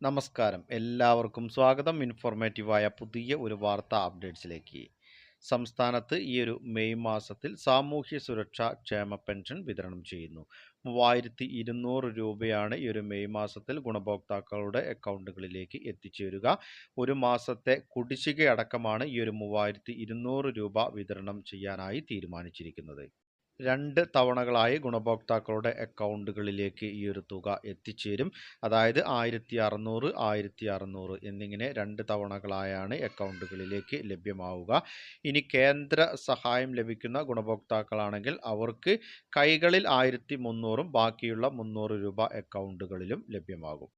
നമസ്കാരം. എല്ലാവർക്കും സ്വാഗതം. ഇൻഫോർമേറ്റീവായ പുതിയ ഒരു വാർത്താ അപ്ഡേറ്റ്സിലേക്ക്. സംസ്ഥാനത്ത് ഈ ഒരു മെയ് മാസത്തിൽ സാമൂഹ്യ സുരക്ഷാ ക്ഷേമ പെൻഷൻ വിതരണം ചെയ്യുന്നു. മൂവായിരത്തി ഇരുന്നൂറ് രൂപയാണ് ഈ ഒരു മെയ് മാസത്തിൽ ഗുണഭോക്താക്കളുടെ അക്കൗണ്ടുകളിലേക്ക് എത്തിച്ചേരുക. ഒരു മാസത്തെ കുടിശ്ശിക അടക്കമാണ് ഈ ഒരു മൂവായിരത്തി ഇരുന്നൂറ് രൂപ വിതരണം ചെയ്യാനായി തീരുമാനിച്ചിരിക്കുന്നത്. രണ്ട് തവണകളായി ഗുണഭോക്താക്കളുടെ അക്കൗണ്ടുകളിലേക്ക് ഈ ഒരു തുക എത്തിച്ചേരും. അതായത് ആയിരത്തി അറുന്നൂറ് ആയിരത്തി അറുന്നൂറ് എന്നിങ്ങനെ രണ്ട് തവണകളായാണ് അക്കൗണ്ടുകളിലേക്ക് ലഭ്യമാവുക. ഇനി കേന്ദ്ര സഹായം ലഭിക്കുന്ന ഗുണഭോക്താക്കളാണെങ്കിൽ അവർക്ക് കൈകളിൽ ആയിരത്തി മുന്നൂറും ബാക്കിയുള്ള മുന്നൂറ് രൂപ അക്കൗണ്ടുകളിലും ലഭ്യമാകും.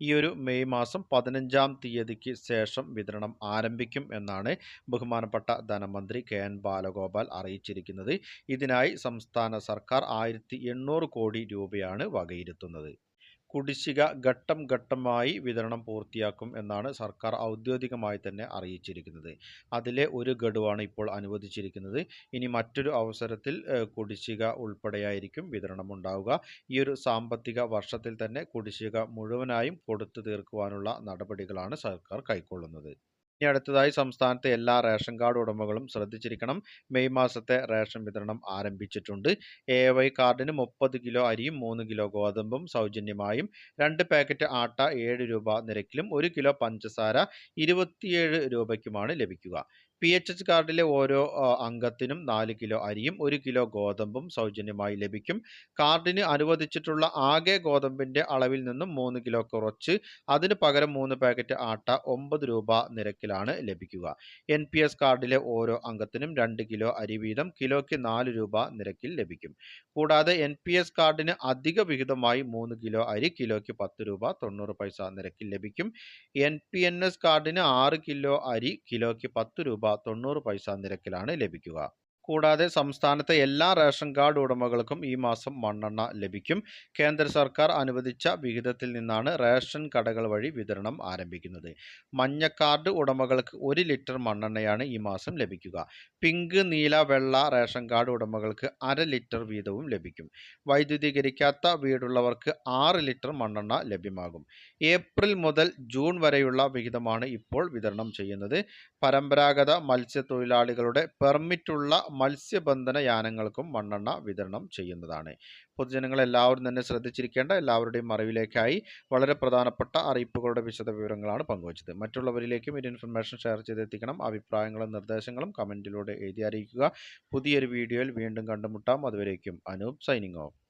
ഈ ഒരു മെയ് മാസം പതിനഞ്ചാം തീയതിക്ക് ശേഷം വിതരണം ആരംഭിക്കും എന്നാണ് ബഹുമാനപ്പെട്ട ധനമന്ത്രി കെ എൻ ബാലഗോപാൽ അറിയിച്ചിരിക്കുന്നത്. ഇതിനായി സംസ്ഥാന സർക്കാർ ആയിരത്തി കോടി രൂപയാണ് വകയിരുത്തുന്നത്. കുടിശ്ശിക ഘട്ടം ഘട്ടമായി വിതരണം പൂർത്തിയാക്കും എന്നാണ് സർക്കാർ ഔദ്യോഗികമായി തന്നെ അറിയിച്ചിരിക്കുന്നത്. അതിലെ ഒരു ഗഡുവാണ് ഇപ്പോൾ അനുവദിച്ചിരിക്കുന്നത്. ഇനി മറ്റൊരു അവസരത്തിൽ കുടിശ്ശിക ഉൾപ്പെടെയായിരിക്കും വിതരണം ഉണ്ടാവുക. ഈ ഒരു സാമ്പത്തിക വർഷത്തിൽ തന്നെ കുടിശ്ശിക മുഴുവനായും കൊടുത്തു തീർക്കുവാനുള്ള നടപടികളാണ് സർക്കാർ കൈക്കൊള്ളുന്നത്. ഇനി അടുത്തതായി സംസ്ഥാനത്തെ എല്ലാ റേഷൻ കാർഡ് ഉടമകളും ശ്രദ്ധിച്ചിരിക്കണം. മെയ് മാസത്തെ റേഷൻ വിതരണം ആരംഭിച്ചിട്ടുണ്ട്. എ വൈ കാർഡിന് മുപ്പത് കിലോ അരിയും മൂന്ന് കിലോ ഗോതമ്പും സൗജന്യമായും രണ്ട് പാക്കറ്റ് ആട്ട ഏഴ് രൂപ നിരക്കിലും ഒരു കിലോ പഞ്ചസാര ഇരുപത്തിയേഴ് രൂപയ്ക്കുമാണ് ലഭിക്കുക. പി എച്ച് എച്ച് കാർഡിലെ ഓരോ അംഗത്തിനും നാല് കിലോ അരിയും ഒരു കിലോ ഗോതമ്പും സൗജന്യമായി ലഭിക്കും. കാർഡിന് അനുവദിച്ചിട്ടുള്ള ആകെ ഗോതമ്പിന്റെ അളവിൽ നിന്നും മൂന്ന് കിലോ കുറച്ച് അതിന് പകരം മൂന്ന് പാക്കറ്റ് ആട്ട ഒമ്പത് രൂപ നിരക്കിലാണ് ലഭിക്കുക. എൻ പി എസ് കാർഡിലെ ഓരോ അംഗത്തിനും രണ്ട് കിലോ അരി വീതം കിലോയ്ക്ക് നാല് രൂപ നിരക്കിൽ ലഭിക്കും. കൂടാതെ എൻ പി എസ് കാർഡിന് അധിക വിഹിതമായി മൂന്ന് കിലോ അരി കിലോയ്ക്ക് പത്ത് രൂപ തൊണ്ണൂറ് പൈസ നിരക്കിൽ ലഭിക്കും. എൻ പി എൻ എസ് കാർഡിന് ആറ് കിലോ അരി കിലോയ്ക്ക് പത്ത് രൂപ തൊണ്ണൂറ് പൈസ നിരക്കിലാണ് ലഭിക്കുക. കൂടാതെ സംസ്ഥാനത്തെ എല്ലാ റേഷൻ കാർഡ് ഉടമകൾക്കും ഈ മാസം മണ്ണെണ്ണ ലഭിക്കും. കേന്ദ്ര സർക്കാർ അനുവദിച്ച വിഹിതത്തിൽ നിന്നാണ് റേഷൻ കടകൾ വഴി വിതരണം ആരംഭിക്കുന്നത്. മഞ്ഞ കാർഡ് ഉടമകൾക്ക് ഒരു ലിറ്റർ മണ്ണെണ്ണയാണ് ഈ മാസം ലഭിക്കുക. പിങ്ക് നീല വെള്ള റേഷൻ കാർഡ് ഉടമകൾക്ക് അര ലിറ്റർ വീതവും ലഭിക്കും. വൈദ്യുതീകരിക്കാത്ത വീടുള്ളവർക്ക് ആറ് ലിറ്റർ മണ്ണെണ്ണ ലഭ്യമാകും. ഏപ്രിൽ മുതൽ ജൂൺ വരെയുള്ള വിഹിതമാണ് ഇപ്പോൾ വിതരണം ചെയ്യുന്നത്. പരമ്പരാഗത മത്സ്യത്തൊഴിലാളികളുടെ പെർമിറ്റുള്ള മത്സ്യബന്ധന യാനങ്ങൾക്കും മണ്ണെണ്ണ വിതരണം ചെയ്യുന്നതാണ്. പൊതുജനങ്ങൾ എല്ലാവരും തന്നെ ശ്രദ്ധിച്ചിരിക്കേണ്ട എല്ലാവരുടെയും അറിവിലേക്കായി വളരെ പ്രധാനപ്പെട്ട അറിയിപ്പുകളുടെ വിശദ വിവരങ്ങളാണ് പങ്കുവച്ചത്. മറ്റുള്ളവരിലേക്കും ഇത് ഇൻഫർമേഷൻ ഷെയർ ചെയ്തെത്തിക്കണം. അഭിപ്രായങ്ങളും നിർദ്ദേശങ്ങളും കമന്റിലൂടെ എഴുതി അറിയിക്കുക. പുതിയൊരു വീഡിയോയിൽ വീണ്ടും കണ്ടുമുട്ടാം. അതുവരേക്കും അനൂപ് സൈനിങ് ഓഫ്.